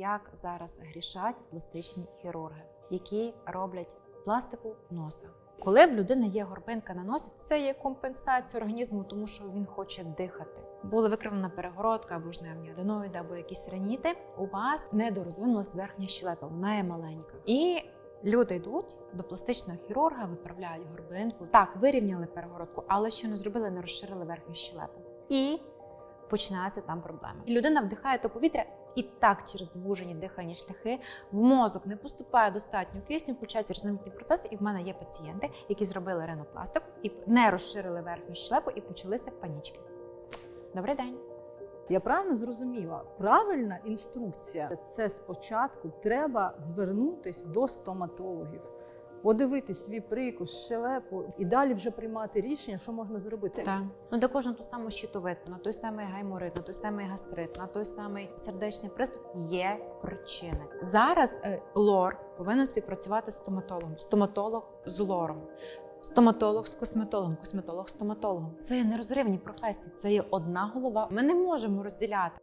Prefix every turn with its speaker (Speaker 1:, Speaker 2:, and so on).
Speaker 1: як зараз грішать пластичні хірурги, які роблять пластику носа. Коли в людини є горбинка на носі, це є компенсація організму, тому що він хоче дихати. Була викривлена перегородка або ж невні аденоїди, або якісь раніти. У вас недорозвинулась верхня щелепа, вона є маленька. І люди йдуть до пластичного хірурга, виправляють горбинку. Так, вирівняли перегородку, але ще не зробили, не розширили верхню щелепу. І починаються там проблеми. І людина вдихає то повітря, і так через звужені дихальні шляхи в мозок не поступає достатньо кисню, включаються різноманітні процеси. І в мене є пацієнти, які зробили ринопластику і не розширили верхню щелепу, і почалися панічки. Добрий день.
Speaker 2: Я правильно зрозуміла? Правильна інструкція це спочатку треба звернутись до стоматологів, подивитись свій прикус, щелепу і далі вже приймати рішення, що можна зробити.
Speaker 1: Так. Ну для кожного ту саму щитовидку, на той самий гайморит, на той самий гастрит, на той самий сердечний приступ є причини. Зараз е, лор повинен співпрацювати з стоматологом, стоматолог з лором. Стоматолог з косметологом, косметолог з стоматологом. Це є нерозривні професії, це є одна голова. Ми не можемо розділяти.